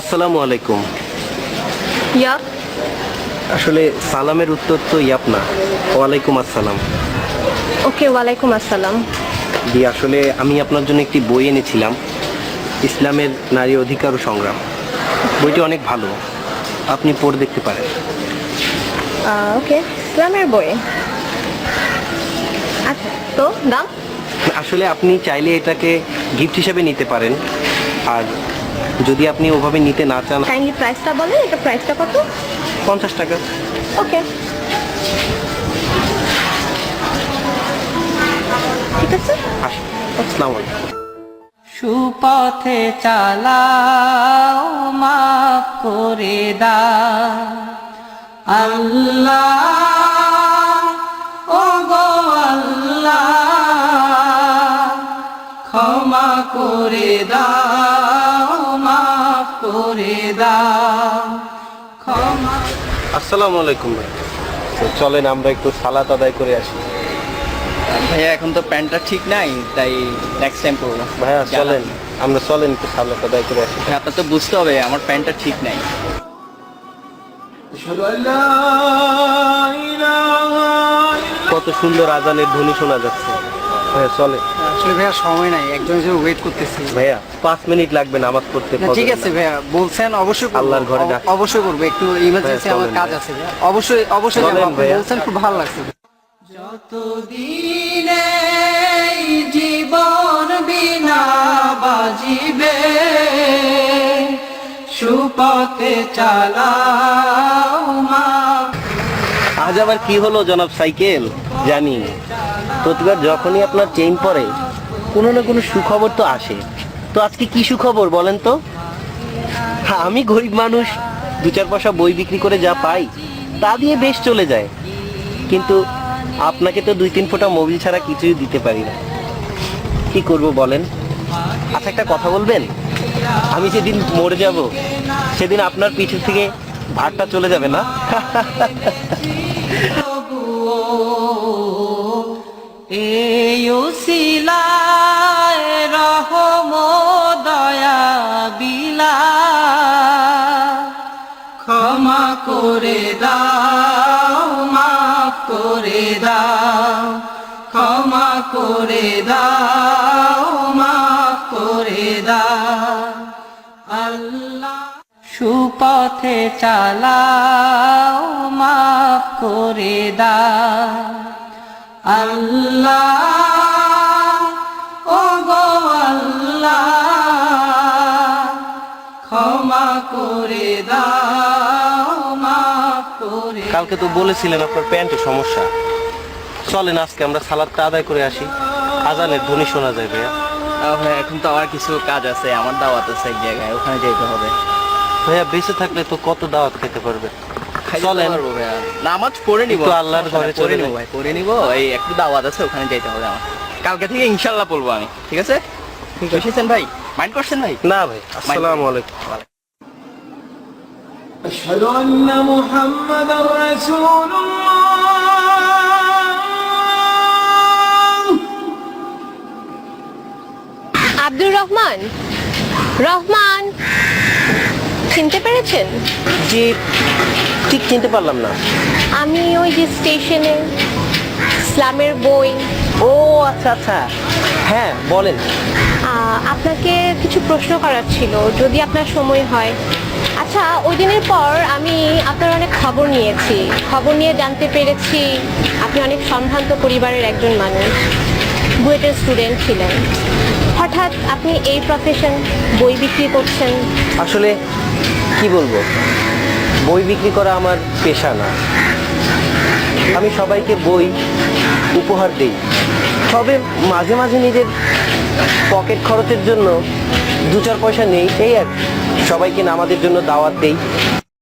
আসসালামু আলাইকুম। ইয়া আসলে সালামের উত্তর তো ইয়াপ না। ওয়ালাইকুম আসসালাম। ওকে ওয়ালাইকুম আসসালাম। জি আসলে আমি আপনার জন্য একটি বই এনেছিলাম। ইসলামের নারী অধিকার ও সংগ্রাম। বইটি অনেক ভালো। আপনি পড়ে দেখতে পারেন। ওকে ইসলামের বই। আচ্ছা তো দাম? আসলে আপনি চাইলে এটাকে গিফট হিসেবে নিতে পারেন। আর যদি আপনি ওভাবে নিতে না চান কাইন্ডলি প্রাইসটা বলেন এটা প্রাইসটা কত? পঞ্চাশ টাকা। ওকে। ঠিক আছে? আসসালামু আলাইকুম। সুপথে চালাও মাফ করে দাও। আল্লাহ ও গো আল্লাহ ক্ষমা করে দাও। মাফ করে দাও। ক্ষমা। আসসালামু আলাইকুম ভাই। তো চলেন আমরা একটু সালাত আদায় করে আসি। ভাইয়া এখন তো প্যান্টটা ঠিক নাই তাই নেক্সট টাইম করব ভাইয়া চলেন আমরা চলেন একটু সালাত আদায় করে আসি। আপনার তো বুঝতে হবে আমার প্যান্টটা ঠিক নাই। কত সুন্দর আজানের ধ্বনি শোনা যাচ্ছে। ভাইয়া চলে আসলে ভাইয়া সময় নাই একজনের জন্য ওয়েট করতেছি। ভাইয়া পাঁচ মিনিট লাগবে নামাজ পড়তে না, ঠিক আছে ভাইয়া বলছেন অবশ্যই আল্লাহর ঘরে অবশ্যই করব একটু ইমার্জেন্সি হ্যাঁ, আমার কাজ আছে অবশ্যই অবশ্যই চলেন যাব। আপনি ভাইয়া। বলছেন খুব ভালো লাগছে। যতদিনে জীবন বিনা বাজিবে সুপথে চালাও মা। আজ আবার কি হলো জনাব সাইকেল? জানি। প্রতিবার যখনই আপনার চেইন পরে কোনো না কোনো সুখবর তো আসে। তো আজকে কি সুখবর বলেন তো? হ্যাঁ, আমি গরিব মানুষ দু চার পয়সা বই বিক্রি করে যা পাই তা দিয়ে বেশ চলে যায়। কিন্তু আপনাকে তো দুই তিন ফোঁটা মোবিল ছাড়া কিছুই দিতে পারি না। কি করব বলেন? আচ্ছা একটা কথা বলবেন? আমি যেদিন মরে যাব সেদিন আপনার পিঠে থেকে ভাতটা চলে যাবে না? এই ক্ষমা করে দাও, মাফ করে দাও, ক্ষমা করে দাও, মাফ করে দাও। আল্লাহ সুপথে চালাও, মাফ করে দাও। আল্লাহ ও গো ক্ষমা করে করে কালকে তো বলেছিলেন আপনার প্যান্টে সমস্যা। চলেন আজকে আমরা সালাদটা আদায় করে আসি। আজানের ধ্বনি শোনা যায় ভাইয়া। আহ, ভাই এখন তো আমার কিছু কাজ আছে আমার দাওয়াত আছে এক জায়গায় ওখানে যেতে হবে। ভাইয়া বেঁচে থাকলে তো কত দাওয়াত খেতে পারবে? চলেন। ভাইয়া। নামাজ পড়ে নিব। আল্লাহর ঘরে পড়ে নিব ভাই পড়ে নিব। এই একটু দাওয়াত আছে ওখানে যেতে হবে আমার। কালকে থেকে ইনশাল্লাহ পড়ব আমি ঠিক আছে? বুঝেছেন ভাই? মাইন্ড করছেন ভাই? না ভাই। আসসালামু আলাইকুম। أشهد أن محمدا رسول الله আব্দুর রহমান রহমান চিনতে পেরেছেন জি ঠিক চিনতে পারলাম না আমি ওই যে স্টেশনে ইসলামের বই ও আচ্ছা আচ্ছা হ্যাঁ বলেন আহ, আপনাকে কিছু প্রশ্ন করার ছিল যদি আপনার সময় হয় আচ্ছা ওই দিনের পর আমি আপনার অনেক খবর নিয়েছি। খবর নিয়ে জানতে পেরেছি আপনি অনেক সম্ভ্রান্ত পরিবারের একজন মানুষ, বুয়েটের স্টুডেন্ট ছিলেন। হঠাৎ আপনি এই প্রফেশন বই বিক্রি করছেন। আসলে কি বলব? বই বিক্রি করা আমার পেশা না। আমি সবাইকে বই উপহার দিই। তবে মাঝে মাঝে নিজের পকেট খরচের জন্য দু চার পয়সা নেই সেই আর। সবাইকে নামাজের জন্য দাওয়াত দেই